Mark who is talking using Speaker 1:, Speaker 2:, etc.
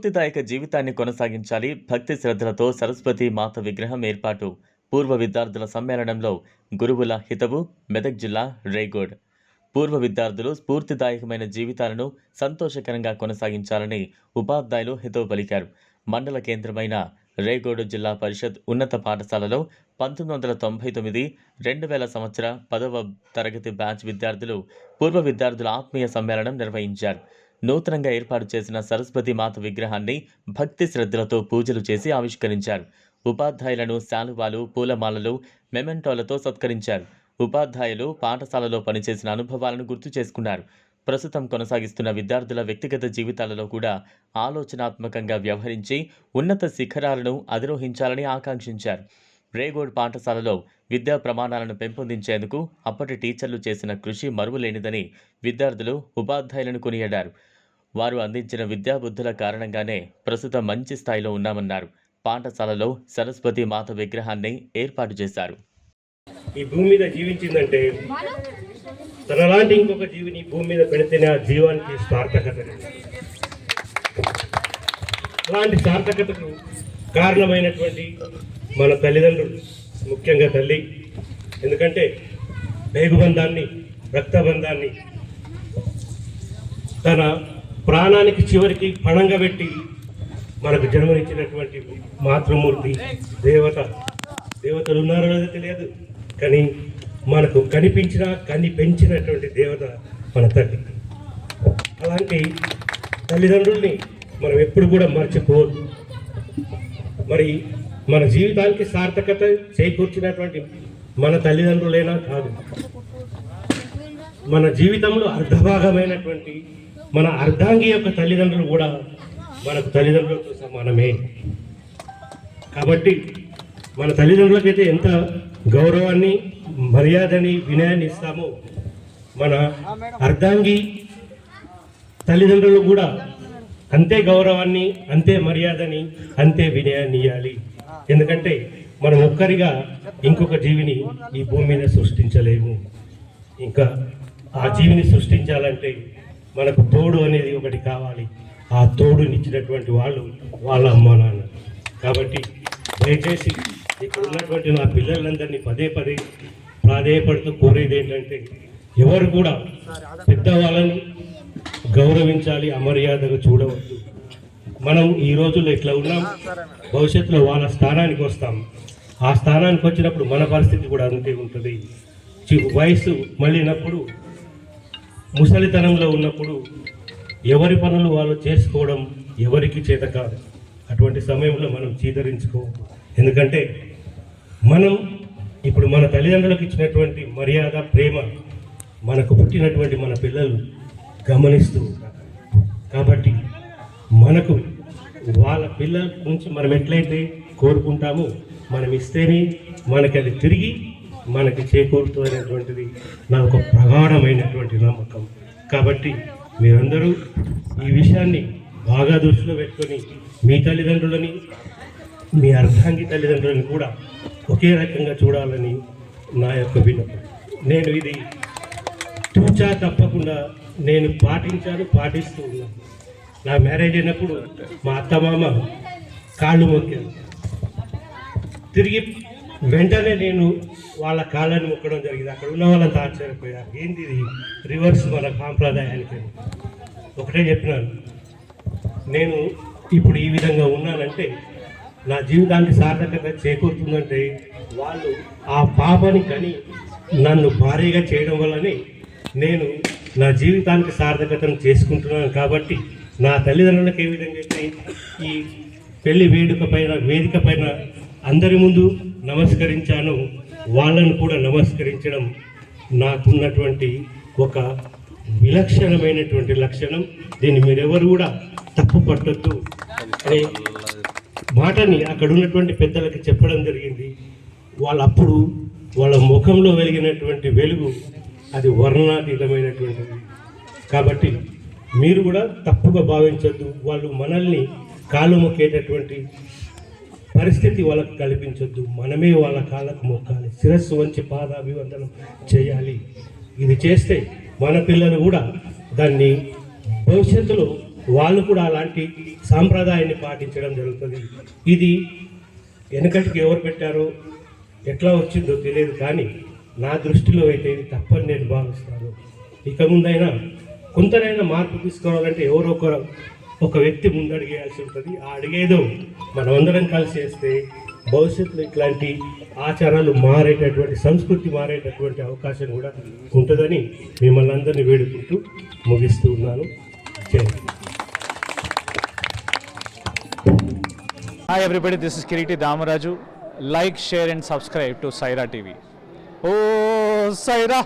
Speaker 1: స్ఫూర్తిదాయక జీవితాన్ని కొనసాగించాలి భక్తి శ్రద్ధలతో సరస్వతి మాత విగ్రహం ఏర్పాటు. పూర్వ విద్యార్థుల సమ్మేళనంలో గురువుల హితవు మెదక్ జిల్లా రేగోడ్. పూర్వ విద్యార్థులు స్ఫూర్తిదాయకమైన జీవితాలను సంతోషకరంగా కొనసాగించాలని ఉపాధ్యాయులు హితవు పలికారు. మండల కేంద్రమైన రేగోడు జిల్లా పరిషత్ ఉన్నత పాఠశాలలో పంతొమ్మిది వందల తొంభై తొమ్మిది రెండు వేల సంవత్సర పదవ తరగతి బ్యాచ్ విద్యార్థులు పూర్వ విద్యార్థుల ఆత్మీయ సమ్మేళనం నిర్వహించారు. నూతనంగా ఏర్పాటు చేసిన సరస్వతి మాత విగ్రహాన్ని భక్తి శ్రద్ధలతో పూజలు చేసి ఆవిష్కరించారు. ఉపాధ్యాయులను శాలువాలు పూలమాలలు మెమెంటోలతో సత్కరించారు. ఉపాధ్యాయులు పాఠశాలలో పనిచేసిన అనుభవాలను గుర్తు చేసుకున్నారు. ప్రస్తుతం కొనసాగిస్తున్న విద్యార్థుల వ్యక్తిగత జీవితాలలో కూడా ఆలోచనాత్మకంగా వ్యవహరించి ఉన్నత శిఖరాలను అధిరోహించాలని ఆకాంక్షించారు. రేగోడ్ పాఠశాలలో విద్యా ప్రమాణాలను పెంపొందించేందుకు అప్పటి టీచర్లు చేసిన కృషి మరువలేనిదని విద్యార్థులు ఉపాధ్యాయులను కొనియాడారు. వారు అందించిన విద్యాబుద్ధుల కారణంగానే ప్రస్తుతం మంచి స్థాయిలో ఉన్నామన్నారు. పాఠశాలలో సరస్వతి మాత విగ్రహాన్ని ఏర్పాటు చేశారు.
Speaker 2: ఈ భూమి మీద జీవించిందంటే తనలాంటి ఇంకొక జీవిని భూమి మీద పెడితేనే ఆ జీవానికి సార్థకత అలాంటి సార్థకతకు కారణమైనటువంటి మన తల్లిదండ్రులు ముఖ్యంగా తల్లి ఎందుకంటే వేగుబంధాన్ని రక్తబంధాన్ని తన ప్రాణానికి చివరికి పణంగా పెట్టి మనకు జన్మనిచ్చినటువంటి మాతృమూర్తి దేవత. దేవతలు ఉన్నారో లేదో తెలియదు కానీ మనకు కనిపించిన కని పెంచినటువంటి దేవత మన తల్లి. అలాంటి తల్లిదండ్రుల్ని మనం ఎప్పుడు కూడా మర్చిపోవద్దు. మరి మన జీవితానికి సార్థకత చేకూర్చినటువంటి మన తల్లిదండ్రులైనా కాదు మన జీవితంలో అర్ధభాగమైనటువంటి మన అర్ధాంగి యొక్క తల్లిదండ్రులు కూడా మనకు తల్లిదండ్రులతో సమానమే. కాబట్టి మన తల్లిదండ్రులకైతే ఎంత గౌరవాన్ని మర్యాదని వినయాన్ని ఇస్తామో మన అర్ధాంగి తల్లిదండ్రులు కూడా అంతే గౌరవాన్ని అంతే మర్యాదని అంతే వినయాన్ని ఇవ్వాలి ఎందుకంటే మనం ఒక్కరిగా ఇంకొక జీవిని ఈ భూమి మీద సృష్టించలేము. ఇంకా ఆ జీవిని సృష్టించాలంటే మనకు తోడు అనేది ఒకటి కావాలి. ఆ తోడునిచ్చినటువంటి వాళ్ళు వాళ్ళ అమ్మ నాన్న. కాబట్టి దయచేసి ఇక్కడ ఉన్నటువంటి నా పిల్లలందరినీ పదే పదే ప్రాధేయపడుతూ కోరేది ఏంటంటే ఎవరు కూడా పెద్దవాళ్ళని గౌరవించాలి అమర్యాదగా చూడవద్దు. మనం ఈ రోజుల్లో ఇట్లా ఉన్నాం? భవిష్యత్తులో వాళ్ళ స్థానానికి వస్తాం. ఆ స్థానానికి వచ్చినప్పుడు మన పరిస్థితి కూడా అంతే ఉంటుంది. వయసు మళ్ళీనప్పుడు ముసలితనంలో ఉన్నప్పుడు ఎవరి పనులు వాళ్ళు చేసుకోవడం ఎవరికి చేత కాదు. అటువంటి సమయంలో మనం చీదరించుకో ఎందుకంటే మనం ఇప్పుడు మన తల్లిదండ్రులకు ఇచ్చినటువంటి మర్యాద ప్రేమ మనకు పుట్టినటువంటి మన పిల్లలు గమనిస్తూ కాబట్టి మనకు వాళ్ళ పిల్లల నుంచి మనం ఎట్లయితే కోరుకుంటామో మనం ఇస్తేనే మనకి అది తిరిగి మనకి చేకూరుతుందనేటువంటిది నా ఒక ప్రగాఢమైనటువంటి నమ్మకం. కాబట్టి మీరందరూ ఈ విషయాన్ని బాగా దృష్టిలో పెట్టుకొని మీ తల్లిదండ్రులని మీ అర్ధాంగి తల్లిదండ్రులను కూడా ఒకే రకంగా చూడాలని నా యొక్క విన్నపం. నేను ఇది తూచా తప్పకుండా నేను పాటించాను పాటిస్తూ ఉన్నాను. నా మ్యారేజ్ అయినప్పుడు మా అత్తమామ కాళ్ళు మొక్కారు. తిరిగి వెంటనే నేను వాళ్ళ కాళ్ళని మొక్కడం జరిగింది. అక్కడ ఉన్న వాళ్ళంతా ఆశ్చర్యపోయారు. ఏంది ఇది? రివర్స్ మన సాంప్రదాయానికి. ఒకటే చెప్పినాను. నేను ఇప్పుడు ఈ విధంగా ఉన్నానంటే నా జీవితానికి సార్థకత చేకూరుతుందంటే వాళ్ళు ఆ పాపని కని నన్ను భారీగా చేయడం వల్లనే నేను నా జీవితానికి సార్థకతను చేసుకుంటున్నాను కాబట్టి నా తల్లిదండ్రులకు ఏ విధంగా అయితే ఈ పెళ్ళి వేడుక పైన వేదిక పైన అందరి ముందు నమస్కరించాను. వాళ్ళను కూడా నమస్కరించడం నాకున్నటువంటి ఒక విలక్షణమైనటువంటి లక్షణం. దీన్ని మీరెవరు కూడా తప్పు పట్టద్దు అనే మాటని అక్కడ ఉన్నటువంటి పెద్దలకు చెప్పడం జరిగింది. వాళ్ళు అప్పుడు వాళ్ళ ముఖంలో వెలిగినటువంటి వెలుగు అది వర్ణాతీతమైనటువంటిది. కాబట్టి మీరు కూడా తప్పుగా భావించొద్దు. వాళ్ళు మనల్ని కాలు మొక్కేటటువంటి పరిస్థితి వాళ్ళకు కల్పించొద్దు. మనమే వాళ్ళ కాళ్ళకు మొక్కాలి. శిరస్సు వంచి పాదాభివందనం చేయాలి. ఇది చేస్తే మన పిల్లలు కూడా దాన్ని భవిష్యత్తులో వాళ్ళు కూడా అలాంటి సాంప్రదాయాన్ని పాటించడం జరుగుతుంది. ఇది వెనకటికి ఎవరు పెట్టారో ఎట్లా వచ్చిందో తెలియదు కానీ నా దృష్టిలో అయితే ఇది తప్పని నేను భావిస్తాను. ఇక ముందైనా కొంతనైనా మార్పు తీసుకోవాలంటే ఎవరో ఒకరు ఒక వ్యక్తి ముందడిగేయాల్సి ఉంటుంది. ఆ అడిగేదో మనమందరం కలిసి చేస్తే భవిష్యత్తులో ఇట్లాంటి ఆచారాలు మారేటటువంటి సంస్కృతి మారేటటువంటి అవకాశం కూడా ఉంటుందని మిమ్మల్ని అందరినీ వేడుకుంటూ ముగిస్తూ ఉన్నాను.
Speaker 3: Hi everybody this is Kireeti Damaraju like share and subscribe to Saira TV oh Sye Raa